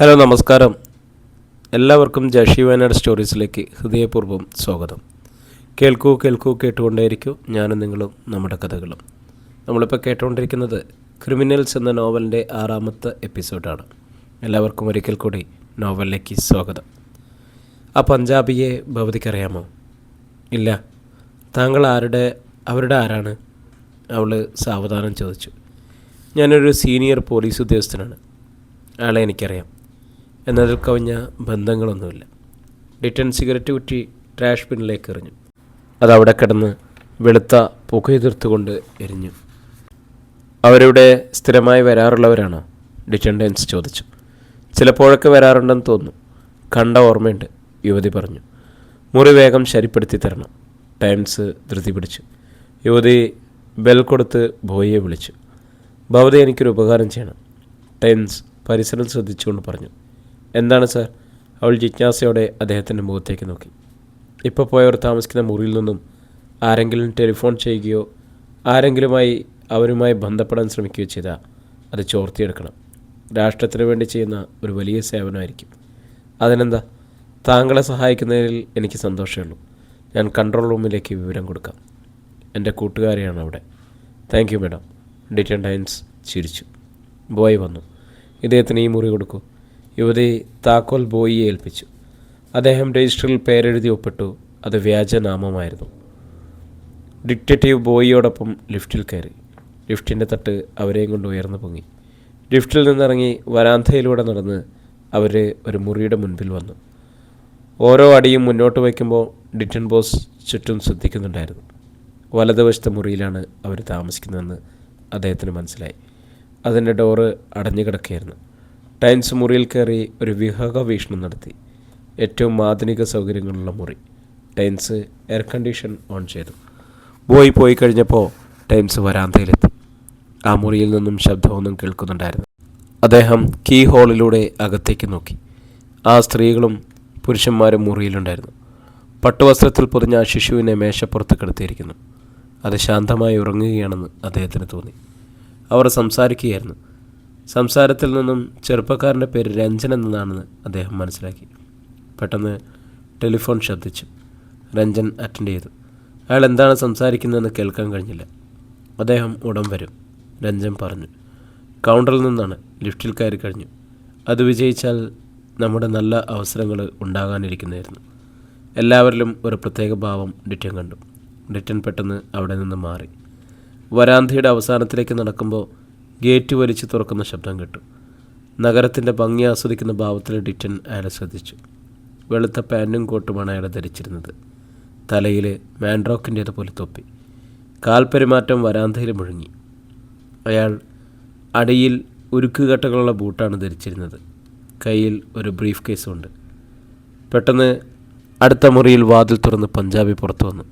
Hello നമസ്കാരം. എല്ലാവർക്കും ജഷി വയനാട് സ്റ്റോറീസിലേക്ക് ഹൃദയപൂർവം സ്വാഗതം. കേൾക്കൂ കേൾക്കൂ കേട്ടുകൊണ്ടേയിരിക്കൂ. ഞാനും നിങ്ങളും നമ്മുടെ കഥകളും. നമ്മളിപ്പോൾ കേട്ടുകൊണ്ടിരിക്കുന്നത് ക്രിമിനൽസ് എന്ന നോവലിന്റെ ആറാമത്തെ എപ്പിസോഡാണ്. എല്ലാവർക്കും ഒരിക്കൽ കൂടി നോവലിലേക്ക് സ്വാഗതം. ആ പഞ്ചാബിയെ ഭവതിക്കറിയാമോ? ഇല്ല. താങ്കൾ ആരുടെ അവരുടെ ആരാണ്? അവൾ സാവധാനം ചോദിച്ചു. ഞാനൊരു സീനിയർ പോലീസ് ഉദ്യോഗസ്ഥനാണ്. ആളെ എനിക്കറിയാം. എന്നതിൽ കവിഞ്ഞ ബന്ധങ്ങളൊന്നുമില്ല. ഡിറ്റൻ സിഗരറ്റ് കുറ്റി ട്രാഷ് ബിന്നിലേക്ക് എറിഞ്ഞു. അതവിടെ കിടന്ന് വെളുത്ത പുകയെതിർത്തുകൊണ്ട് എരിഞ്ഞു. അവരിവിടെ സ്ഥിരമായി വരാറുള്ളവരാണോ? ഡിറ്റൻഡൻസ് ചോദിച്ചു. ചിലപ്പോഴൊക്കെ വരാറുണ്ടെന്ന് തോന്നുന്നു. കണ്ട ഓർമ്മയുണ്ട് യുവതി പറഞ്ഞു. മുറി വേഗം ശരിപ്പെടുത്തി തരണം. ടൈംസ് ധൃതി പിടിച്ചു. യുവതി ബെൽ കൊടുത്ത് ബോയിയെ വിളിച്ചു. ഭവതി എനിക്കൊരു ഉപകാരം ചെയ്യണം. ടൈംസ് പരിസരം ശ്രദ്ധിച്ചുകൊണ്ട് പറഞ്ഞു. എന്താണ് സാർ? അവൾ ജിജ്ഞാസയോടെ അദ്ദേഹത്തിന്റെ മുഖത്തേക്ക് നോക്കി. ഇപ്പോൾ പോയവർ താമസിക്കുന്ന മുറിയിൽ നിന്നും ആരെങ്കിലും ടെലിഫോൺ ചെയ്യുകയോ ആരെങ്കിലുമായി അവരുമായി ബന്ധപ്പെടാൻ ശ്രമിക്കുകയോ ചെയ്താൽ അത് ചോർത്തിയെടുക്കണം. രാഷ്ട്രത്തിന് വേണ്ടി ചെയ്യുന്ന ഒരു വലിയ സേവനമായിരിക്കും. അതിനെന്താ? താങ്കളെ സഹായിക്കുന്നതിൽ എനിക്ക് സന്തോഷമുള്ളൂ ഞാൻ കൺട്രോൾ റൂമിലേക്ക് വിവരം കൊടുക്കാം. എന്റെ കൂട്ടുകാരിയാണ് അവിടെ. Thank you madam. ഡിറ്റൻഡൈൻസ് ചിരിച്ചു. ബോയ് വന്നു. ഇദ്ദേഹത്തിന് ഈ മുറി കൊടുക്കൂ. യുവതി താക്കോൽ ബോയിയെ ഏൽപ്പിച്ചു. അദ്ദേഹം രജിസ്റ്ററിൽ പേരെഴുതി ഒപ്പിട്ടു. അത് വ്യാജനാമമായിരുന്നു ഡിക്റ്റേറ്റീവ് ബോയിയോടൊപ്പം ലിഫ്റ്റിൽ കയറി. ലിഫ്റ്റിന്റെ തട്ട് അവരെയും കൊണ്ട് ഉയർന്നു പൊങ്ങി. ലിഫ്റ്റിൽ നിന്നിറങ്ങി വരാന്തയിലൂടെ നടന്ന് അവർ ഒരു മുറിയുടെ മുൻപിൽ വന്നു. ഓരോ അടിയും മുന്നോട്ട് വയ്ക്കുമ്പോൾ ഡിറ്റൻ ബോസ് ചുറ്റും ശ്രദ്ധിക്കുന്നുണ്ടായിരുന്നു. വലതുവശത്തെ മുറിയിലാണ് അവർ താമസിക്കുന്നതെന്ന് അദ്ദേഹത്തിന് മനസ്സിലായി. അതിന്റെ ഡോറ് അടഞ്ഞു കിടക്കുകയായിരുന്നു. ടൈൻസ് മുറിയിൽ കയറി ഒരു വിഹക വീക്ഷണം നടത്തി. ഏറ്റവും ആധുനിക സൗകര്യങ്ങളുള്ള മുറി. ടൈംസ് എയർ കണ്ടീഷൻ ഓൺ ചെയ്തു. ബോയ് പോയി കഴിഞ്ഞപ്പോൾ ടൈംസ് വരാന്തയിലെത്തി. ആ മുറിയിൽ നിന്നും ശബ്ദമൊന്നും കേൾക്കുന്നുണ്ടായിരുന്നു അദ്ദേഹം കീ ഹോളിലൂടെ അകത്തേക്ക് നോക്കി. ആ സ്ത്രീകളും പുരുഷന്മാരും മുറിയിലുണ്ടായിരുന്നു. പട്ടുവസ്ത്രത്തിൽ പൊതിഞ്ഞ ആ ശിശുവിനെ മേശപ്പുറത്ത് കിടത്തിയിരിക്കുന്നു. അത് ശാന്തമായി ഉറങ്ങുകയാണെന്ന് അദ്ദേഹത്തിന് തോന്നി. അവർ സംസാരിക്കുകയായിരുന്നു. സംസാരത്തിൽ നിന്നും ചെറുപ്പക്കാരന്റെ പേര് രഞ്ജൻ എന്നതാണെന്ന് അദ്ദേഹം മനസ്സിലാക്കി. പെട്ടെന്ന് ടെലിഫോൺ ശബ്ദിച്ചു. രഞ്ജൻ അറ്റൻഡ് ചെയ്തു. അയാൾ എന്താണ് സംസാരിക്കുന്നതെന്ന് കേൾക്കാൻ കഴിഞ്ഞില്ല. അദ്ദേഹം ഉടൻ വരും രഞ്ജൻ പറഞ്ഞു. കൗണ്ടറിൽ നിന്നാണ് ലിഫ്റ്റിൽ കയറി കഴിഞ്ഞു. അത് വിജയിച്ചാൽ നമ്മുടെ നല്ല അവസരങ്ങൾ ഉണ്ടാകാനിരിക്കുന്നതായിരുന്നു. എല്ലാവരിലും ഒരു പ്രത്യേക ഭാവം ഡിറ്റൻ കണ്ടു. ഡിറ്റൻ പെട്ടെന്ന് അവിടെ നിന്ന് മാറി. വരാന്തിയുടെ അവസാനത്തിലേക്ക് നടക്കുമ്പോൾ ഗേറ്റ് വലിച്ചു തുറക്കുന്ന ശബ്ദം കേട്ടു. നഗരത്തിന്റെ ഭംഗി ആസ്വദിക്കുന്ന ഭാവത്തിൽ ഡിറ്റൻ അയാളെ ശ്രദ്ധിച്ചു. വെളുത്ത പാന്റും കോട്ടുമാണ് അയാൾ ധരിച്ചിരുന്നത്. തലയിൽ മാൻഡ്രോക്കിന്റേതുപോലെ തൊപ്പി. കാൽപെരുമാറ്റം വരാന്തയിൽ മുഴുങ്ങി. അയാൾ അടിയിൽ ഉരുക്കുകട്ടകളുള്ള ബൂട്ടാണ് ധരിച്ചിരുന്നത്. കയ്യിൽ ഒരു ബ്രീഫ് കേസുണ്ട് പെട്ടെന്ന് അടുത്ത മുറിയിൽ വാതിൽ തുറന്ന് പഞ്ചാബി പുറത്തു വന്നു.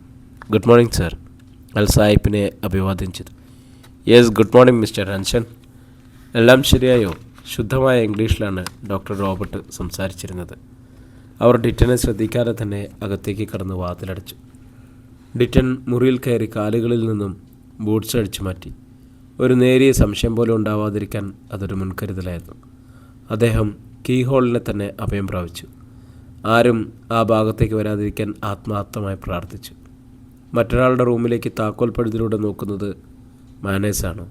Good morning sir. അൽ സാഹിബിനെ അഭിവാദ്യം ചെയ്തു. Yes good morning mister Ranjan എല്ലാം ശരിയായോ? ശുദ്ധമായ ഇംഗ്ലീഷിലാണ് ഡോക്ടർ റോബർട്ട് സംസാരിച്ചിരുന്നത്. അവർ ഡിറ്റനെ ശ്രദ്ധിക്കാതെ തന്നെ അകത്തേക്ക് കടന്ന് വാതിലടച്ചു. ഡിറ്റൻ മുറിയിൽ കയറി കാലുകളിൽ നിന്നും ബൂട്ട്സ് അടിച്ചു മാറ്റി. ഒരു നേരിയ സംശയം പോലും ഉണ്ടാവാതിരിക്കാൻ അതൊരു മുൻകരുതലായിരുന്നു. അദ്ദേഹം കീ ഹോളിനെ തന്നെ അഭയം പ്രാപിച്ചു. ആരും ആ ഭാഗത്തേക്ക് വരാതിരിക്കാൻ ആത്മാർത്ഥമായി പ്രാർത്ഥിച്ചു. മറ്റൊരാളുടെ റൂമിലേക്ക് താക്കോൽ പഴുതിലൂടെ നോക്കുന്നത് മാനേഴ്സാണോ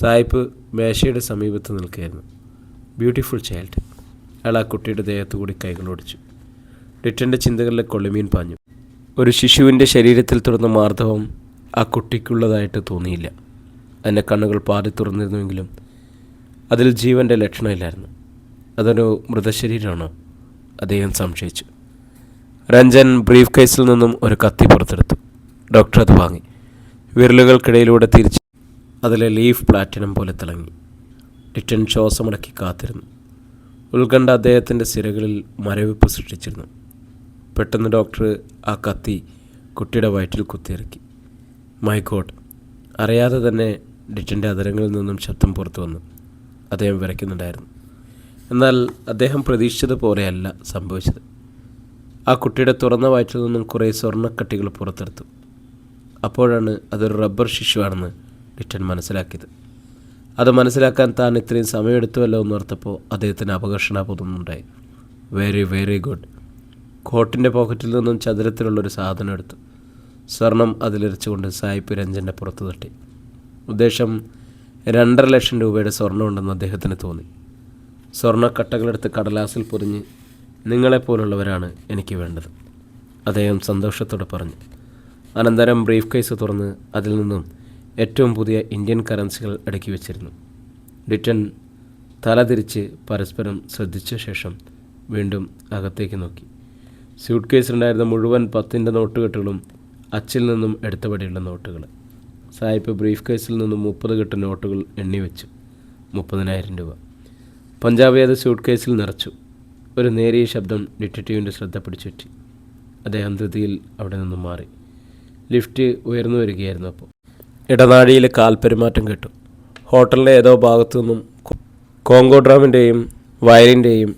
സായിപ്പ് മേശയുടെ സമീപത്ത് നിൽക്കുകയായിരുന്നു. ബ്യൂട്ടിഫുൾ ചൈൽഡ് അയാൾ ആ കുട്ടിയുടെ ദേഹത്തു കൂടി കൈകളോടിച്ചു ഡിറ്റന്റെ ചിന്തകളിലെ കൊള്ളിമീൻ പാഞ്ഞു. ഒരു ശിശുവിന്റെ ശരീരത്തിൽ തുറന്ന മാർദ്ദവം ആ കുട്ടിക്കുള്ളതായിട്ട് തോന്നിയില്ല. അതിന്റെ കണ്ണുകൾ പാതി തുറന്നിരുന്നുവെങ്കിലും അതിൽ ജീവന്റെ ലക്ഷണമില്ലായിരുന്നു. അതൊരു മൃതശരീരമാണോ? അദ്ദേഹം സംശയിച്ചു. രഞ്ജൻ ബ്രീഫ് കേസിൽ നിന്നും ഒരു കത്തി പുറത്തെടുത്തു. ഡോക്ടർ അത് വാങ്ങി. വിരലുകൾക്കിടയിലൂടെ തിരിച്ച് അതിലെ ലീഫ് പ്ലാറ്റിനം പോലെ തിളങ്ങി. ഡിറ്റൻ ശ്വാസമടക്കി കാത്തിരുന്നു. ഉത്കണ്ഠ അദ്ദേഹത്തിന്റെ സിരകളിൽ മരവിപ്പ് സൃഷ്ടിച്ചിരുന്നു. പെട്ടെന്ന് ഡോക്ടർ ആ കത്തി കുട്ടിയുടെ വയറ്റിൽ കുത്തിയിറക്കി. മൈ ഗോഡ് അറിയാതെ തന്നെ ഡിറ്റന്റെ അതരങ്ങളിൽ നിന്നും ശബ്ദം പുറത്തു വന്നു. അദ്ദേഹം വിറയ്ക്കുന്നുണ്ടായിരുന്നു. എന്നാൽ അദ്ദേഹം പ്രതീക്ഷിച്ചതുപോലെയല്ല സംഭവിച്ചത്. ആ കുട്ടിയുടെ തുറന്ന വയറ്റിൽ നിന്നും കുറേ സ്വർണക്കട്ടികൾ പുറത്തെടുത്തു. അപ്പോഴാണ് അതൊരു റബ്ബർ ശിശുവാണെന്ന് ലിറ്റൻ മനസ്സിലാക്കിയത്. അത് മനസ്സിലാക്കാൻ താൻ ഇത്രയും സമയമെടുത്തുവല്ലോ എന്നോർത്തപ്പോൾ അദ്ദേഹത്തിന് അപകർഷണ പൊതുന്നുണ്ടായി വെരി വെരി ഗുഡ് കോട്ടിന്റെ പോക്കറ്റിൽ നിന്നും ചതുരത്തിലുള്ളൊരു സാധനം എടുത്തു. സ്വർണം അതിലിരച്ചുകൊണ്ട് സായിപ്പ് രഞ്ജന്റെ പുറത്തു തട്ടി. ഉദ്ദേശം രണ്ടര ലക്ഷം രൂപയുടെ സ്വർണമുണ്ടെന്ന് അദ്ദേഹത്തിന് തോന്നി. സ്വർണക്കട്ടകളെടുത്ത് കടലാസിൽ പൊതിഞ്ഞ് നിങ്ങളെപ്പോലുള്ളവരാണ് എനിക്ക് വേണ്ടത് അദ്ദേഹം സന്തോഷത്തോടെ പറഞ്ഞു. അനന്തരം ബ്രീഫ് കേസ് തുറന്ന് അതിൽ നിന്നും ഏറ്റവും പുതിയ ഇന്ത്യൻ കറൻസികൾ അടുക്കി വെച്ചിരുന്നു. ഡിറ്റൻ തലതിരിച്ച് പരസ്പരം ശ്രദ്ധിച്ച ശേഷം വീണ്ടും അകത്തേക്ക് നോക്കി. സ്യൂട്ട് കേസിലുണ്ടായിരുന്ന മുഴുവൻ പത്തിന്റെ നോട്ടുകെട്ടുകളും അച്ചിൽ നിന്നും എടുത്തപടിയുള്ള നോട്ടുകൾ സായിപ്പ് ബ്രീഫ് കേസിൽ നിന്നും മുപ്പത് കെട്ട് നോട്ടുകൾ എണ്ണി വെച്ചു. മുപ്പതിനായിരം രൂപ. പഞ്ചാബി അത് സ്യൂട്ട് കേസിൽ നിറച്ചു. ഒരു നേരിയ ശബ്ദം ഡിറ്റക്റ്റീവിന്റെ ശ്രദ്ധ പിടിച്ചുറ്റി അദ്ദേഹം ധൃതിയിൽ അവിടെ നിന്നും മാറി. ലിഫ്റ്റ് ഉയർന്നു വരികയായിരുന്നു അപ്പോൾ. ഇടനാഴിയിൽ കാൽപെരുമാറ്റം കേട്ടു. ഹോട്ടലിന്റെ ഏതോ ഭാഗത്തു നിന്നും കോങ്കോ ഡ്രാമിന്റെയും വയലിന്റെയും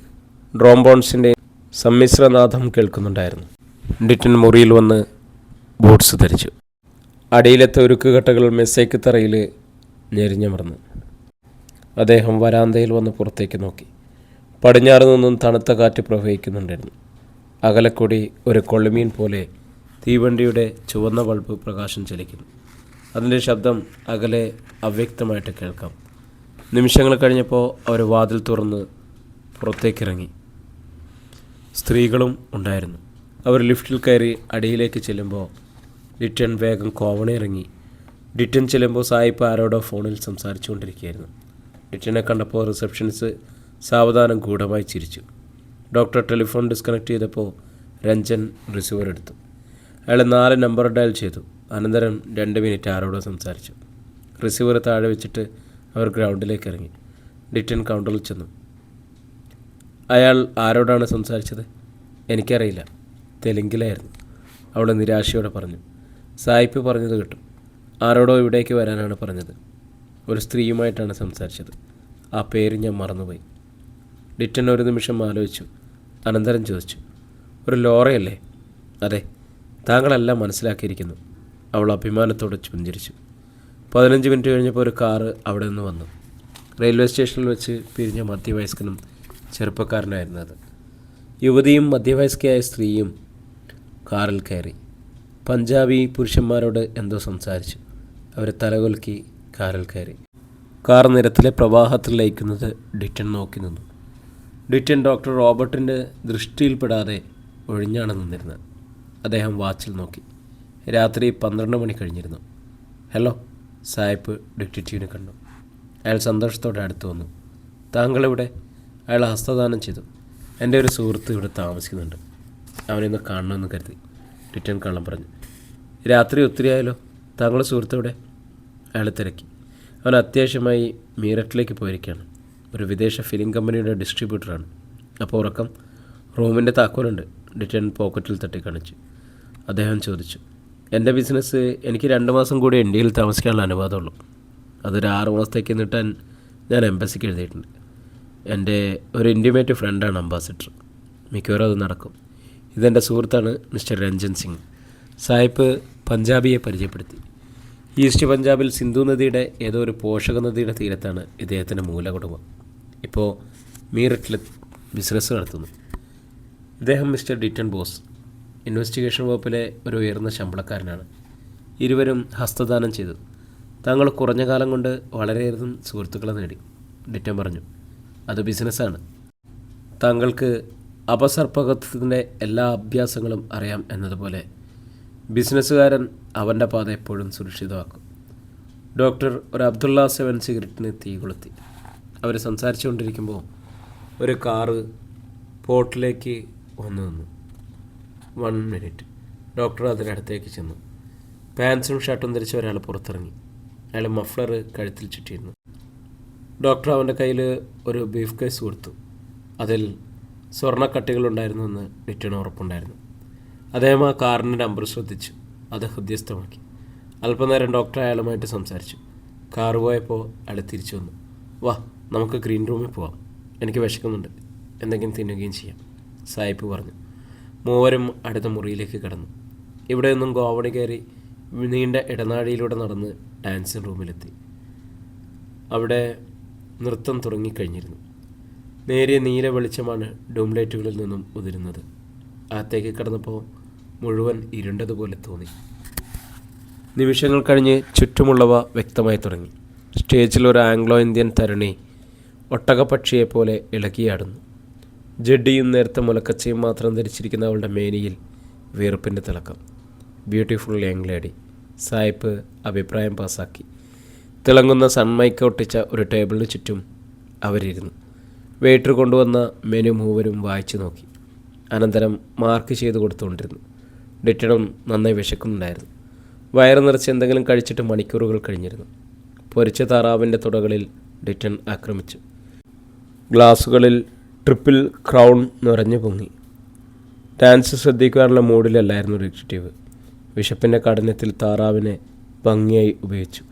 ഡ്രോംബോൺസിന്റെയും സമ്മിശ്രനാഥം കേൾക്കുന്നുണ്ടായിരുന്നു. ഡിറ്റൻ മുറിയിൽ വന്ന് ബൂട്ട്സ് ധരിച്ചു. അടിയിലത്തെ ഉരുക്കുകട്ടകൾ മെസ്സേക്ക് തറയിൽ ഞെരിഞ്ഞമർന്നു അദ്ദേഹം വരാന്തയിൽ വന്ന് പുറത്തേക്ക് നോക്കി. പടിഞ്ഞാറ് നിന്നും തണുത്ത കാറ്റ് പ്രവഹിക്കുന്നുണ്ടായിരുന്നു. അകലക്കൂടി ഒരു കൊള്ളിമീൻ പോലെ തീവണ്ടിയുടെ ചുവന്ന ബൾബ് പ്രകാശം ചലിക്കുന്നു. അതിന്റെ ശബ്ദം അകലെ അവ്യക്തമായിട്ട് കേൾക്കാം. നിമിഷങ്ങൾ കഴിഞ്ഞപ്പോൾ അവർ വാതിൽ തുറന്ന് പുറത്തേക്കിറങ്ങി. സ്ത്രീകളും ഉണ്ടായിരുന്നു. അവർ ലിഫ്റ്റിൽ കയറി അടിയിലേക്ക് ചെല്ലുമ്പോൾ ഡിറ്റൻ വേഗം കോവണിറങ്ങി ഡിറ്റൻ ചെല്ലുമ്പോൾ സായിപ്പ് ആരോടോ ഫോണിൽ സംസാരിച്ചുകൊണ്ടിരിക്കുകയായിരുന്നു. ഡിറ്റനെ കണ്ടപ്പോൾ റിസപ്ഷനിസ്റ്റ് സാവധാനം ഗൂഢമായി ചിരിച്ചു. ഡോക്ടർ ടെലിഫോൺ ഡിസ്കണക്ട് ചെയ്തപ്പോൾ രഞ്ജൻ റിസീവർ എടുത്തു. അയാൾ നാല് നമ്പർ ഡയൽ ചെയ്തു. അനന്തരം രണ്ട് മിനിറ്റ് ആരോടോ സംസാരിച്ചു. റിസീവർ താഴെ വെച്ചിട്ട് അവർ ഗ്രൗണ്ടിലേക്ക് ഇറങ്ങി. ഡിറ്റൻ കൗണ്ടറിൽ ചെന്നു. അയാൾ ആരോടാണ് സംസാരിച്ചത്? എനിക്കറിയില്ല. തെലുങ്കിലായിരുന്നു. അവൾ നിരാശയോടെ പറഞ്ഞു. സായിപ്പ് പറഞ്ഞത് കിട്ടും. ആരോടോ ഇവിടേക്ക് വരാനാണ് പറഞ്ഞത്. ഒരു സ്ത്രീയുമായിട്ടാണ് സംസാരിച്ചത്. ആ പേര് ഞാൻ മറന്നുപോയി. ഡിറ്റൻ ഒരു നിമിഷം ആലോചിച്ചു. അനന്തരം ചോദിച്ചു. ഒരു ലോറയല്ലേ? അതെ. താങ്കളെല്ലാം മനസ്സിലാക്കിയിരിക്കുന്നു. അവൾ അഭിമാനത്തോടെ പുഞ്ചിരിച്ചു പതിനഞ്ച് മിനിറ്റ് കഴിഞ്ഞപ്പോൾ ഒരു കാറ് അവിടെ നിന്ന് വന്നു. റെയിൽവേ സ്റ്റേഷനിൽ വെച്ച് പിരിഞ്ഞ മധ്യവയസ്കനും ചെറുപ്പക്കാരനായിരുന്നു അത്. യുവതിയും മധ്യവയസ്കയായ സ്ത്രീയും കാറിൽ കയറി. പഞ്ചാബി പുരുഷന്മാരോട് എന്തോ സംസാരിച്ചു. അവർ തലകൊലുക്കി കാറിൽ കയറി. കാർ നിരത്തിലെ പ്രവാഹത്തിൽ ലയിക്കുന്നത് ഡിറ്റൻ നോക്കി നിന്നു. ഡിറ്റൻ ഡോക്ടർ റോബർട്ടിന്റെ ദൃഷ്ടിയിൽപ്പെടാതെ ഒഴിഞ്ഞാണ് നിന്നിരുന്നത്. അദ്ദേഹം വാച്ചിൽ നോക്കി. രാത്രി പന്ത്രണ്ട് മണി കഴിഞ്ഞിരുന്നു. ഹലോ സായിപ്പ് ഡിറ്റക്റ്റീവിനെ കണ്ടു. അയാൾ സന്തോഷത്തോടെ അടുത്തു വന്നു. താങ്കളിവിടെ? അയാൾ ഹസ്തദാനം ചെയ്തു. എന്റെ ഒരു സുഹൃത്ത് ഇവിടെ താമസിക്കുന്നുണ്ട്. അവനെയൊന്ന് കാണണമെന്ന് കരുതി ഡിറ്റൻ കള്ളം പറഞ്ഞു. രാത്രി ഒത്തിരി ആയാലോ താങ്കളുടെ സുഹൃത്ത് ഇവിടെ അയാൾ തിരക്കി. അവൻ അത്യാവശ്യമായി മീററ്റിലേക്ക് പോയിരിക്കുകയാണ്. ഒരു വിദേശ ഫിലിം കമ്പനിയുടെ ഡിസ്ട്രിബ്യൂട്ടറാണ്. അപ്പോൾ ഉറക്കം റൂമിന്റെ താക്കോലുണ്ട് ഡിറ്റൻ പോക്കറ്റിൽ തട്ടി കാണിച്ചു അദ്ദേഹം ചോദിച്ചു എന്റെ ബിസിനസ് എനിക്ക് രണ്ട് മാസം കൂടി ഇന്ത്യയിൽ താമസിക്കാനുള്ള അനുവാദമുള്ളൂ. അതൊരു ആറ് മാസത്തേക്ക് നീട്ടാൻ ഞാൻ എംബസിക്ക് എഴുതിയിട്ടുണ്ട്. എന്റെ ഒരു ഇന്റിമേറ്റ് ഫ്രണ്ടാണ് അംബാസിഡർ മിക്കവാറും അത് നടക്കും. ഇതെന്റെ സുഹൃത്താണ് മിസ്റ്റർ രഞ്ജൻ സിംഗ്. സായിപ്പ് പഞ്ചാബിയെ പരിചയപ്പെടുത്തി. ഈസ്റ്റ് പഞ്ചാബിൽ സിന്ധു നദിയുടെ ഏതോ ഒരു പോഷക നദിയുടെ തീരത്താണ് ഇദ്ദേഹത്തിന്റെ മൂലകുടുംബം. ഇപ്പോൾ മീററ്റിൽ ബിസിനസ് നടത്തുന്നു. ഇദ്ദേഹം മിസ്റ്റർ ഡിറ്റൺ ബോസ്. ഇൻവെസ്റ്റിഗേഷൻ വകുപ്പിലെ ഒരു ഉയർന്ന ശമ്പളക്കാരനാണ്. ഇരുവരും ഹസ്തദാനം ചെയ്തു. താങ്കൾ കുറഞ്ഞ കാലം കൊണ്ട് വളരെയധികം സുഹൃത്തുക്കളെ നേടി. ഡിറ്റം പറഞ്ഞു അത് ബിസിനസ്സാണ്. താങ്കൾക്ക് അപസർപ്പകത്വത്തിന്റെ എല്ലാ അഭ്യാസങ്ങളും അറിയാം എന്നതുപോലെ ബിസിനസ്സുകാരൻ അവന്റെ പാത എപ്പോഴും സുരക്ഷിതമാക്കും. ഡോക്ടർ ഒരു അബ്ദുള്ള സെവൻ സിഗരറ്റിന് തീ കൊളുത്തി. അവർ സംസാരിച്ചുകൊണ്ടിരിക്കുമ്പോൾ ഒരു കാറ് പോർട്ടിലേക്ക് വന്നു നിന്നു. One minute. ഡോക്ടർ അതിനടുത്തേക്ക് ചെന്നു. പാൻസും ഷർട്ടും ധരിച്ച ഒരാൾ പുറത്തിറങ്ങി. അയാൾ മഫ്ലർ കഴുത്തിൽ ചുറ്റിയിരുന്നു. ഡോക്ടർ അവന്റെ കയ്യിൽ ഒരു ബീഫ് കേസ് കൊടുത്തു. അതിൽ സ്വർണക്കട്ടികളുണ്ടായിരുന്നുവെന്ന് ലിറ്റിന് ഉറപ്പുണ്ടായിരുന്നു. അദ്ദേഹം ആ കാറിന്റെ നമ്പർ ശ്രദ്ധിച്ചു. അത് ഹൃദ്യസ്ഥമാക്കി. അല്പനേരം ഡോക്ടർ അയാളുമായിട്ട് സംസാരിച്ചു. കാറ് പോയപ്പോൾ അയാൾ തിരിച്ചു വന്നു. വാ നമുക്ക് ഗ്രീൻ റൂമിൽ പോവാം. എനിക്ക് വിശക്കുന്നുണ്ട്. എന്തെങ്കിലും തിന്നുകയും ചെയ്യാം സായിപ്പ് പറഞ്ഞു. മൂവരും അടുത്ത മുറിയിലേക്ക് കടന്നു. ഇവിടെ നിന്നും ഗോവണി കയറി നീണ്ട ഇടനാഴിയിലൂടെ നടന്ന് ഡാൻസിങ് റൂമിലെത്തി അവിടെ നൃത്തം തുടങ്ങിക്കഴിഞ്ഞിരുന്നു. നേരിയ നീല വെളിച്ചമാണ് ഡൂംലൈറ്റുകളിൽ നിന്നും ഉതിരുന്നത്. അകത്തേക്ക് കടന്നപ്പോൾ മുഴുവൻ ഇരുണ്ടതുപോലെ തോന്നി. നിമിഷങ്ങൾ കഴിഞ്ഞ് ചുറ്റുമുള്ളവ വ്യക്തമായി തുടങ്ങി. സ്റ്റേജിൽ ഒരു ആംഗ്ലോ ഇന്ത്യൻ തരുണി ഒട്ടകപ്പക്ഷിയെപ്പോലെ ഇളകിയാടുന്നു. ജഡ്ഡിയും നേരത്തെ മുലക്കച്ചയും മാത്രം ധരിച്ചിരിക്കുന്ന അവളുടെ മേനിയിൽ വീർപ്പിന്റെ തിളക്കം. ബ്യൂട്ടിഫുൾ യങ് ലേഡി സായിപ്പ് അഭിപ്രായം പാസാക്കി. തിളങ്ങുന്ന സൺമൈക്ക് ഒട്ടിച്ച ഒരു ടേബിളിന് ചുറ്റും അവരിരുന്നു. വെയിറ്റർ കൊണ്ടുവന്ന മെനു മൂവരും വായിച്ചു നോക്കി. അനന്തരം മാർക്ക് ചെയ്ത് കൊടുത്തുകൊണ്ടിരുന്നു. ഡിറ്റണം നന്നായി വിശക്കുന്നുണ്ടായിരുന്നു. വയറ് നിറച്ച് എന്തെങ്കിലും കഴിച്ചിട്ട് മണിക്കൂറുകൾ കഴിഞ്ഞിരുന്നു. പൊരിച്ച താറാവിന്റെ തുടകളിൽ ഡിറ്റൺ ആക്രമിച്ചു. ഗ്ലാസുകളിൽ ട്രിപ്പിൾ ക്രൗൺ നിറഞ്ഞു പൊങ്ങി. ഡാൻസ് ശ്രദ്ധിക്കാനുള്ള മൂഡിലല്ലായിരുന്നു ഡിറ്റക്റ്റീവ് വിശപ്പിന്റെ കഠിനത്തിൽ താറാവിനെ ഭംഗിയായി ഉപയോഗിച്ചു.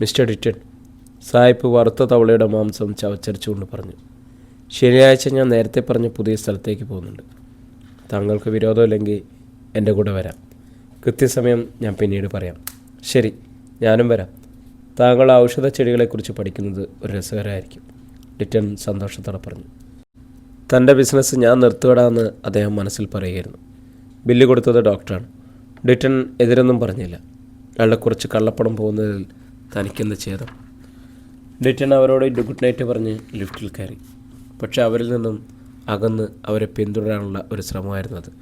മിസ്റ്റർ ഡിറ്റൻ സായിപ്പ് വറുത്ത തവളയുടെ മാംസം ചവച്ചരച്ചുകൊണ്ട് പറഞ്ഞു. ശനിയാഴ്ച ഞാൻ നേരത്തെ പറഞ്ഞ പുതിയ സ്ഥലത്തേക്ക് പോകുന്നുണ്ട്. താങ്കൾക്ക് വിരോധമില്ലെങ്കിൽ എന്റെ കൂടെ വരാം. കൃത്യസമയം ഞാൻ പിന്നീട് പറയാം. ശരി ഞാനും വരാം. താങ്കൾ ഔഷധ ചെടികളെക്കുറിച്ച് പഠിക്കുന്നത് ഒരു രസകരമായിരിക്കും. ഡിറ്റൻ സന്തോഷത്തോടെ പറഞ്ഞു. തന്റെ ബിസിനസ് ഞാൻ നിർത്തുകടാന്ന് അദ്ദേഹം മനസ്സിൽ പറയുകയായിരുന്നു. ബില്ല് കൊടുത്തത് ഡോക്ടറാണ്. ഡിറ്റൻ എതിരൊന്നും പറഞ്ഞില്ല. അയാളുടെ കുറച്ച് കള്ളപ്പണം പോകുന്നതിൽ തനിക്കെന്ത് ഛേദം? ഡിറ്റൻ അവരോട് ഗുഡ് നൈറ്റ് പറഞ്ഞ് ലിഫ്റ്റിൽ കയറി. പക്ഷെ അവരിൽ നിന്നും അകന്ന് അവരെ പിന്തുടരാനുള്ള ഒരു ശ്രമമായിരുന്നു അത്.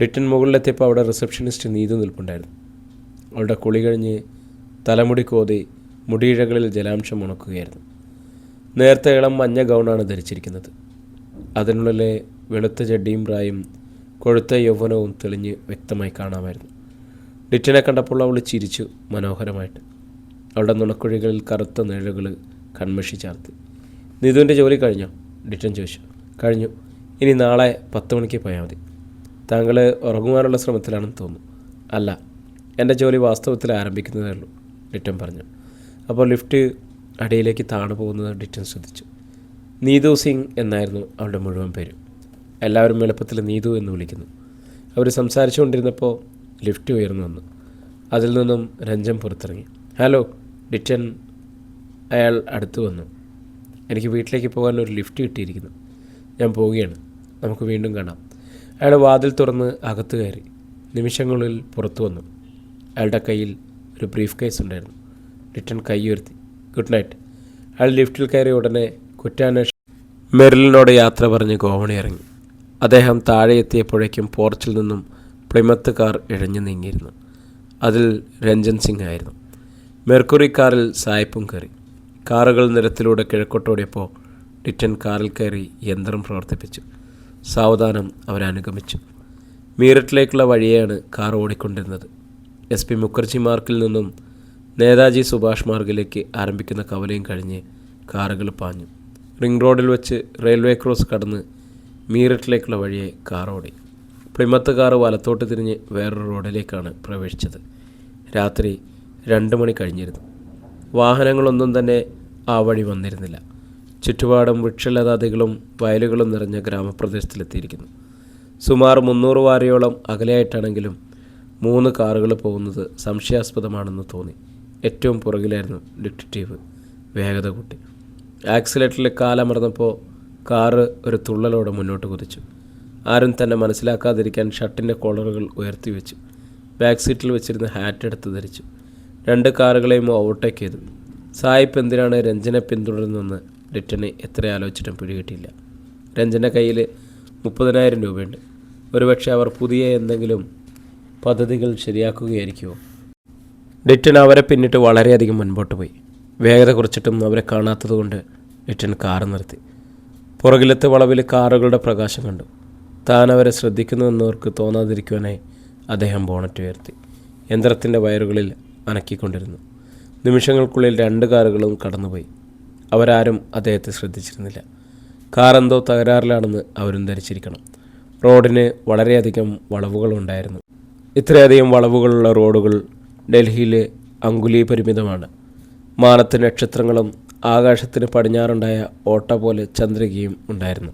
ഡിറ്റൻ മുകളിലെത്തിയപ്പോൾ അവിടെ റിസപ്ഷനിസ്റ്റ് നീതു നിൽപ്പുണ്ടായിരുന്നു. അവളുടെ കുളി കഴിഞ്ഞ് തലമുടി കോതി മുടിയിഴകളിൽ ജലാംശം ഉണക്കുകയായിരുന്നു. നേരത്തെ ഇളം മഞ്ഞ ഗൗണാണ് ധരിച്ചിരിക്കുന്നത്. അതിനുള്ളിലെ വെളുത്ത ജഡ്ഡിയും പ്രായും കൊഴുത്ത യൗവനവും തെളിഞ്ഞ് വ്യക്തമായി കാണാമായിരുന്നു. ഡിറ്റിനെ കണ്ടപ്പോൾ അവൾ ചിരിച്ചു മനോഹരമായിട്ട്. അവളുടെ നുണക്കുഴികളിൽ കറുത്ത നിഴലുകൾ കൺമഷി ചാർത്തി. നിതുവിന്റെ ജോലി കഴിഞ്ഞോ? ഡിറ്റൻ ചോദിച്ചു. കഴിഞ്ഞു. ഇനി നാളെ പത്ത് മണിക്ക് പോയാൽ മതി. താങ്കൾ ഉറങ്ങുവാനുള്ള ശ്രമത്തിലാണെന്ന് തോന്നുന്നു. അല്ല എന്റെ ജോലി വാസ്തവത്തിൽ ആരംഭിക്കുന്നതേ ഉള്ളൂ ഡിറ്റൻ പറഞ്ഞു. അപ്പോൾ ലിഫ്റ്റ് അടിയിലേക്ക് താണു പോകുന്നത് ഡിറ്റൻ ശ്രദ്ധിച്ചു. നീതു സിംഗ് എന്നായിരുന്നു അവളുടെ മുഴുവൻ പേര്. എല്ലാവരും എളുപ്പത്തിൽ നീതു എന്ന് വിളിക്കുന്നു. അവർ സംസാരിച്ചുകൊണ്ടിരുന്നപ്പോൾ ലിഫ്റ്റ് ഉയർന്നു വന്നു. അതിൽ നിന്നും രഞ്ജൻ പുറത്തിറങ്ങി. ഹലോ ഡിറ്റൻ അയാൾ അടുത്തു വന്നു. എനിക്ക് വീട്ടിലേക്ക് പോകാൻ ഒരു ലിഫ്റ്റ് കിട്ടിയിരിക്കുന്നു. ഞാൻ പോവുകയാണ്. നമുക്ക് വീണ്ടും കാണാം. അയാൾ വാതിൽ തുറന്ന് അകത്ത് കയറി നിമിഷങ്ങളിൽ പുറത്തു വന്നു. അയാളുടെ കയ്യിൽ ഒരു ബ്രീഫ് കേസ് ഉണ്ടായിരുന്നു. ഡിറ്റൻ കൈ ഉയർത്തി. Good night. അയാൾ ലിഫ്റ്റിൽ കയറിയ ഉടനെ കുറ്റാന്വേഷ മെറിലിനോട് യാത്ര പറഞ്ഞ് ഗോവണി ഇറങ്ങി. അദ്ദേഹം താഴെ എത്തിയപ്പോഴേക്കും പോർച്ചിൽ നിന്നും പ്ലിമത്ത് കാർ ഇഴഞ്ഞു നീങ്ങിയിരുന്നു. അതിൽ രഞ്ജൻ സിംഗ് ആയിരുന്നു. മെർക്കുറി കാറിൽ സായിപ്പും കയറി. കാറുകൾ നിരത്തിലൂടെ കിഴക്കോട്ടോടിയപ്പോൾ ഡിറ്റൻ കാറിൽ കയറി യന്ത്രം പ്രവർത്തിപ്പിച്ചു. സാവധാനം അവരനുഗമിച്ചു. മീററ്റിലേക്കുള്ള വഴിയാണ് കാർ ഓടിക്കൊണ്ടിരുന്നത്. എസ് പി മുഖർജി മാർക്കിൽ നിന്നും നേതാജി സുഭാഷ് മാർഗിലേക്ക് ആരംഭിക്കുന്ന കവലയും കഴിഞ്ഞ് കാറുകൾ പാഞ്ഞു. റിംഗ് റോഡിൽ വെച്ച് റെയിൽവേ ക്രോസ് കടന്ന് മീററ്റിലേക്കുള്ള വഴിയെ കാർ ഓടി. പ്ലിമത്ത് കാർ വലത്തോട്ട് തിരിഞ്ഞ് വേറൊരു റോഡിലേക്കാണ് പ്രവേശിച്ചത്. രാത്രി രണ്ട് മണി കഴിഞ്ഞിരുന്നു. വാഹനങ്ങളൊന്നും തന്നെ ആ വഴി വന്നിരുന്നില്ല. ചുറ്റുപാടും വൃക്ഷലതാദികളും വയലുകളും നിറഞ്ഞ ഗ്രാമപ്രദേശത്തിലെത്തിയിരിക്കുന്നു. സുമാർ മുന്നൂറ് വാരയോളം അകലെയായിട്ടാണെങ്കിലും മൂന്ന് കാറുകൾ പോകുന്നത് സംശയാസ്പദമാണെന്ന് തോന്നി. ഏറ്റവും പുറകിലായിരുന്നു ഡിറ്റക്റ്റീവ് വേഗത കൂട്ടി ആക്സിലേറ്ററിൽ കാലമർന്നപ്പോൾ കാറ് ഒരു തുള്ളലോടെ മുന്നോട്ട് കുതിച്ചു. ആരും തന്നെ മനസ്സിലാക്കാതിരിക്കാൻ ഷർട്ടിന്റെ കോളറുകൾ ഉയർത്തി വെച്ചു. ബാക്ക് സീറ്റിൽ വെച്ചിരുന്ന ഹാറ്റ് എടുത്ത് ധരിച്ചു. രണ്ട് കാറുകളെയും ഓവർടേക്ക് ചെയ്തു. സായിപ്പ് എന്തിനാണ് രഞ്ജനെ പിന്തുടരുന്നതെന്ന് ലിറ്റന് എത്ര ആലോചിച്ചിട്ടും പിടികിട്ടിയില്ല. രഞ്ജന്റെ കയ്യിൽ മുപ്പതിനായിരം രൂപയുണ്ട്. ഒരുപക്ഷെ അവർ പുതിയ എന്തെങ്കിലും പദ്ധതികൾ ശരിയാക്കുകയായിരിക്കുമോ? ഡിറ്റൻ അവരെ പിന്നിട്ട് വളരെയധികം മുൻപോട്ട് പോയി. വേഗത കുറച്ചിട്ടും അവരെ കാണാത്തതുകൊണ്ട് എട്ടൻ കാറ് നിർത്തി. പുറകിലത്തെ വളവിൽ കാറുകളുടെ പ്രകാശം കണ്ടു. താൻ അവരെ ശ്രദ്ധിക്കുന്നുവെന്നവർക്ക് തോന്നാതിരിക്കുവാനായി അദ്ദേഹം ബോണറ്റ് ഉയർത്തി. യന്ത്രത്തിന്റെ വയറുകളിൽ അനക്കിക്കൊണ്ടിരുന്നു. നിമിഷങ്ങൾക്കുള്ളിൽ രണ്ട് കാറുകളും കടന്നുപോയി. അവരാരും അദ്ദേഹത്തെ ശ്രദ്ധിച്ചിരുന്നില്ല. കാർ എന്തോ തകരാറിലാണെന്ന് അവരും ധരിച്ചിരിക്കണം. റോഡിന് വളരെയധികം വളവുകളുണ്ടായിരുന്നു. ഇത്രയധികം വളവുകളുള്ള റോഡുകൾ ഡൽഹിയിലെ അങ്കുലി പരിമിതമാണ്. മാനത്ത് നക്ഷത്രങ്ങളും ആകാശത്തിന് പടിഞ്ഞാറുണ്ടായ ഓട്ട പോലെ ചന്ദ്രികയും ഉണ്ടായിരുന്നു.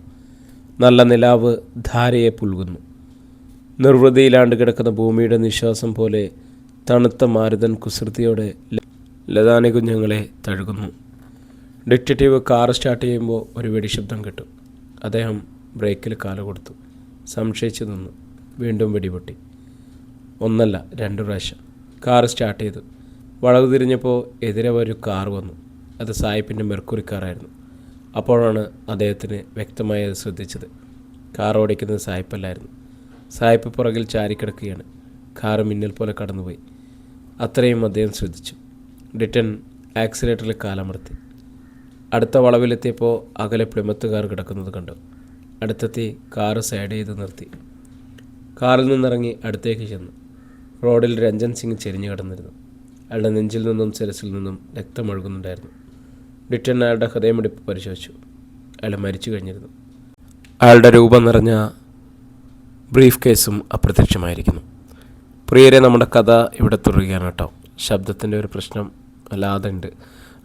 നല്ല നിലാവ് ധാരയെ പുൽകുന്നു. നിർവൃതിയിലാണ്ട് കിടക്കുന്ന ഭൂമിയുടെ നിശ്വാസം പോലെ തണുത്ത മാരുതൻ കുസൃതിയോടെ ലതാനി കുഞ്ഞുങ്ങളെ തഴുകുന്നു. ഡിറ്റക്റ്റീവ് കാർ സ്റ്റാർട്ട് ചെയ്യുമ്പോൾ ഒരു വെടിശബ്ദം കിട്ടും. അദ്ദേഹം ബ്രേക്കിൽ കാല കൊടുത്തു. സംശയിച്ചു നിന്നു. വീണ്ടും വെടിപൊട്ടി. ഒന്നല്ല രണ്ട് പ്രാവശ്യം. കാർ സ്റ്റാർട്ട് ചെയ്തു. വളവ് തിരിഞ്ഞപ്പോൾ എതിരെ ഒരു കാർ വന്നു. അത് സായിപ്പിന്റെ മെർക്കുറി കാറായിരുന്നു. അപ്പോഴാണ് അദ്ദേഹത്തിന് വ്യക്തമായി അത് ശ്രദ്ധിച്ചത്. കാർ ഓടിക്കുന്നത് സായിപ്പല്ലായിരുന്നു. സായിപ്പ് പുറകിൽ ചാരിക്കിടക്കുകയാണ്. കാർ മിന്നൽ പോലെ കടന്നുപോയി. അത്രയും അദ്ദേഹം ശ്രദ്ധിച്ചു. ഡിറ്റൻ ആക്സിലേറ്ററിൽ കാലമർത്തി. അടുത്ത വളവിലെത്തിയപ്പോൾ അകലെ പ്ലിമത്ത് കാർ കിടക്കുന്നത് കണ്ടു. അടുത്തെത്തി കാറ് സൈഡ് ചെയ്ത് നിർത്തി. കാറിൽ നിന്നിറങ്ങി അടുത്തേക്ക് ചെന്നു. റോഡിൽ രഞ്ജൻ സിംഗ് ചെരിഞ്ഞു കിടന്നിരുന്നു. അയാളുടെ നെഞ്ചിൽ നിന്നും ശിരസിൽ നിന്നും രക്തം ഒഴുകുന്നുണ്ടായിരുന്നു ഡിറ്റൻ അയാളുടെ ഹൃദയമിടിപ്പ് പരിശോധിച്ചു. അയാൾ മരിച്ചു കഴിഞ്ഞിരുന്നു. അയാളുടെ രൂപം നിറഞ്ഞ ബ്രീഫ് കേസും അപ്രത്യക്ഷമായിരിക്കുന്നു. പ്രിയരെ നമ്മുടെ കഥ ഇവിടെ തുടരുകയാണ് കേട്ടോ. ശബ്ദത്തിന്റെ ഒരു പ്രശ്നം അല്ലാതെ ഉണ്ട്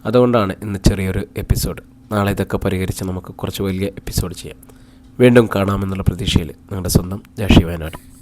അതുകൊണ്ടാണ് ഇന്ന് ചെറിയൊരു എപ്പിസോഡ്. നാളെ ഇതൊക്കെ പരിഹരിച്ച് നമുക്ക് കുറച്ച് വലിയ എപ്പിസോഡ് ചെയ്യാം. വീണ്ടും കാണാമെന്നുള്ള പ്രതീക്ഷയിൽ നിങ്ങളുടെ സ്വന്തം ജാഷി വയനാട്